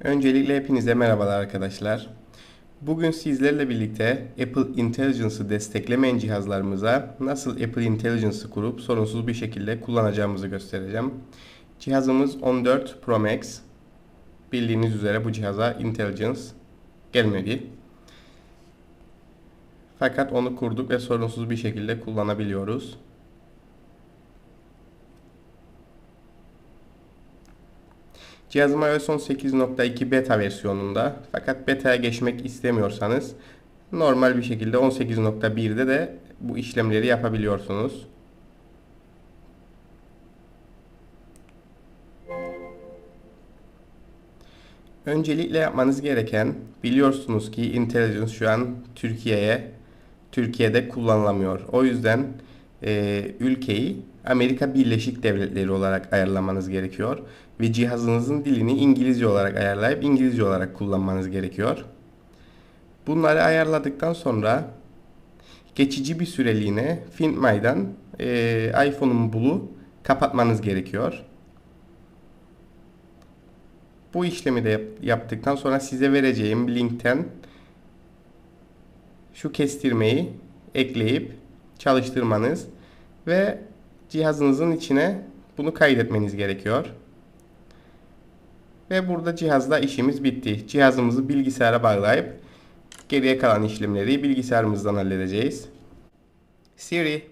Öncelikle hepinize merhabalar arkadaşlar. Bugün sizlerle birlikte Apple Intelligence'ı desteklemeyen cihazlarımıza nasıl Apple Intelligence'ı kurup sorunsuz bir şekilde kullanacağımızı göstereceğim. Cihazımız 14 Pro Max. Bildiğiniz üzere bu cihaza Intelligence gelmedi. Fakat onu kurduk ve sorunsuz bir şekilde kullanabiliyoruz. Cihazım iOS 18.2 beta versiyonunda fakat beta'ya geçmek istemiyorsanız normal bir şekilde 18.1'de de bu işlemleri yapabiliyorsunuz. Öncelikle yapmanız gereken biliyorsunuz ki Intelligence şu an Türkiye'ye Türkiye'de kullanılamıyor. O yüzden e, ülkeyi Amerika Birleşik Devletleri olarak ayarlamanız gerekiyor ve cihazınızın dilini İngilizce olarak ayarlayıp İngilizce olarak kullanmanız gerekiyor. Bunları ayarladıktan sonra geçici bir süreliğine Find My'dan e, iPhone'un bulu kapatmanız gerekiyor. Bu işlemi de yaptıktan sonra size vereceğim linkten şu kestirmeyi ekleyip çalıştırmanız ve cihazınızın içine bunu kaydetmeniz gerekiyor. Ve burada cihazla işimiz bitti. Cihazımızı bilgisayara bağlayıp geriye kalan işlemleri bilgisayarımızdan halledeceğiz. Siri,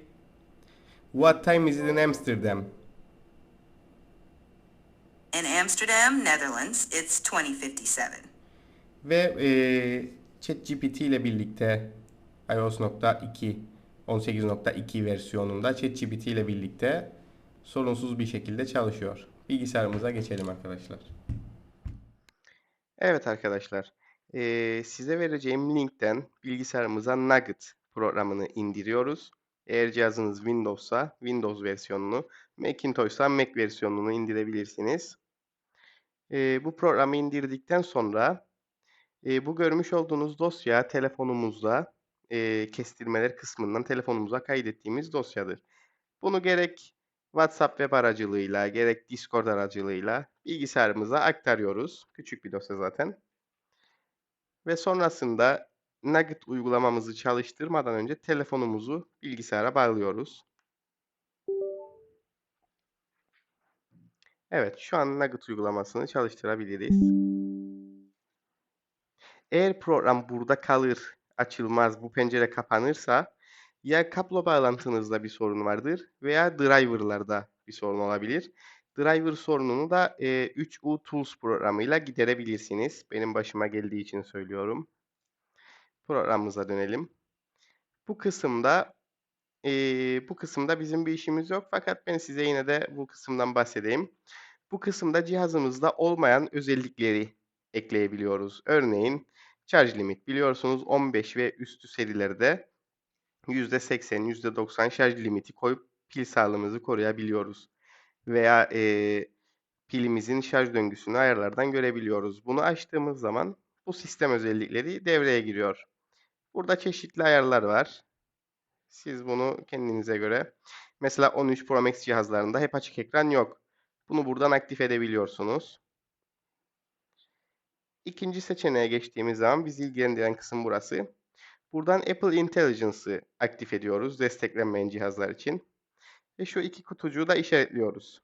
what time is it in Amsterdam? In Amsterdam, Netherlands, it's 2057. Ve e, ChatGPT ile birlikte iOS.2 18.2 versiyonunda ChatGPT ile birlikte sorunsuz bir şekilde çalışıyor. Bilgisayarımıza geçelim arkadaşlar. Evet arkadaşlar, e, size vereceğim linkten bilgisayarımıza Nugget programını indiriyoruz. Eğer cihazınız Windows'sa Windows versiyonunu, Macintosh'sa Mac versiyonunu indirebilirsiniz. E, bu programı indirdikten sonra e, bu görmüş olduğunuz dosya telefonumuzda e, kestirmeler kısmından telefonumuza kaydettiğimiz dosyadır. Bunu gerek WhatsApp web aracılığıyla gerek Discord aracılığıyla bilgisayarımıza aktarıyoruz. Küçük bir dosya zaten. Ve sonrasında Nugget uygulamamızı çalıştırmadan önce telefonumuzu bilgisayara bağlıyoruz. Evet, şu an Nugget uygulamasını çalıştırabiliriz. Eğer program burada kalır, açılmaz, bu pencere kapanırsa ya kablo bağlantınızda bir sorun vardır veya driverlarda bir sorun olabilir. Driver sorununu da e, 3U Tools programıyla giderebilirsiniz. Benim başıma geldiği için söylüyorum. Programımıza dönelim. Bu kısımda e, bu kısımda bizim bir işimiz yok fakat ben size yine de bu kısımdan bahsedeyim. Bu kısımda cihazımızda olmayan özellikleri ekleyebiliyoruz. Örneğin Charge limit biliyorsunuz 15 ve üstü serilerde %80, %90 şarj limiti koyup pil sağlığımızı koruyabiliyoruz. Veya e, pilimizin şarj döngüsünü ayarlardan görebiliyoruz. Bunu açtığımız zaman bu sistem özellikleri devreye giriyor. Burada çeşitli ayarlar var. Siz bunu kendinize göre mesela 13 Pro Max cihazlarında hep açık ekran yok. Bunu buradan aktif edebiliyorsunuz. İkinci seçeneğe geçtiğimiz zaman bizi ilgilendiren kısım burası. Buradan Apple Intelligence'ı aktif ediyoruz desteklenmeyen cihazlar için. Ve şu iki kutucuğu da işaretliyoruz.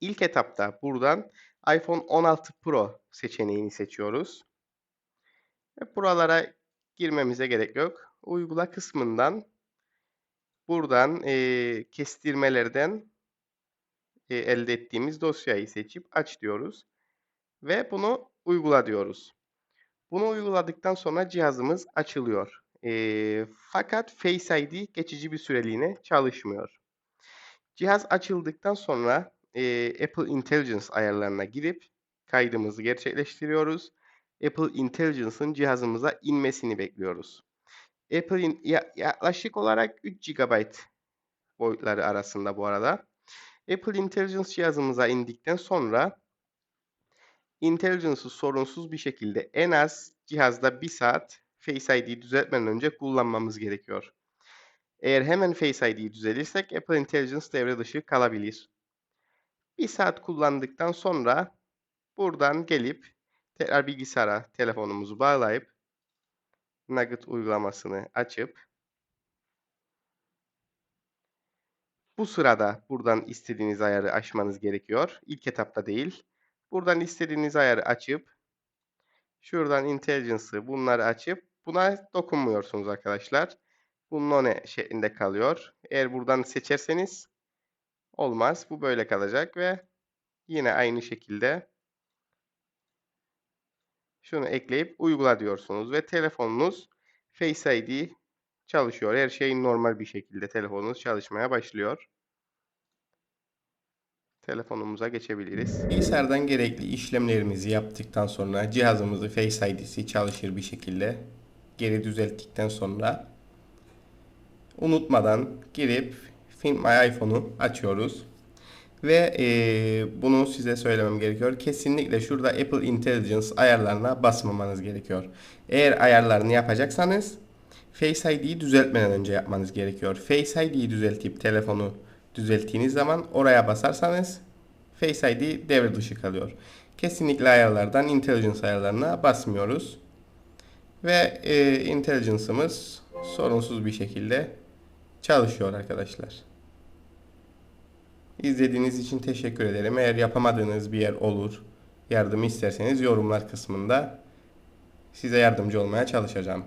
İlk etapta buradan iPhone 16 Pro seçeneğini seçiyoruz. Ve buralara girmemize gerek yok. Uygula kısmından buradan e, kestirmelerden e, elde ettiğimiz dosyayı seçip aç diyoruz. Ve bunu uygula diyoruz. Bunu uyguladıktan sonra cihazımız açılıyor. E, fakat Face ID geçici bir süreliğine çalışmıyor. Cihaz açıldıktan sonra e, Apple Intelligence ayarlarına girip kaydımızı gerçekleştiriyoruz. Apple Intelligence'ın cihazımıza inmesini bekliyoruz. Apple in, ya, yaklaşık olarak 3 GB boyutları arasında bu arada. Apple Intelligence cihazımıza indikten sonra Intelligence'ı sorunsuz bir şekilde en az cihazda bir saat Face ID'yi düzeltmeden önce kullanmamız gerekiyor. Eğer hemen Face ID düzelirsek Apple Intelligence devre dışı kalabilir. Bir saat kullandıktan sonra buradan gelip Tekrar bilgisayara telefonumuzu bağlayıp Nugget uygulamasını açıp bu sırada buradan istediğiniz ayarı açmanız gerekiyor. İlk etapta değil. Buradan istediğiniz ayarı açıp şuradan Intelligence'ı bunları açıp buna dokunmuyorsunuz arkadaşlar. Bu none şeklinde kalıyor. Eğer buradan seçerseniz olmaz. Bu böyle kalacak ve yine aynı şekilde şunu ekleyip uygula diyorsunuz ve telefonunuz Face ID çalışıyor. Her şey normal bir şekilde telefonunuz çalışmaya başlıyor. Telefonumuza geçebiliriz. Bilgisayardan gerekli işlemlerimizi yaptıktan sonra cihazımızı Face ID'si çalışır bir şekilde geri düzelttikten sonra unutmadan girip Find My iPhone'u açıyoruz. Ve eee, bunu size söylemem gerekiyor. Kesinlikle şurada Apple Intelligence ayarlarına basmamanız gerekiyor. Eğer ayarlarını yapacaksanız Face ID'yi düzeltmeden önce yapmanız gerekiyor. Face ID'yi düzeltip telefonu düzelttiğiniz zaman oraya basarsanız Face ID devre dışı kalıyor. Kesinlikle ayarlardan Intelligence ayarlarına basmıyoruz. Ve e, Intelligence'ımız sorunsuz bir şekilde çalışıyor arkadaşlar. İzlediğiniz için teşekkür ederim. Eğer yapamadığınız bir yer olur, yardım isterseniz yorumlar kısmında size yardımcı olmaya çalışacağım.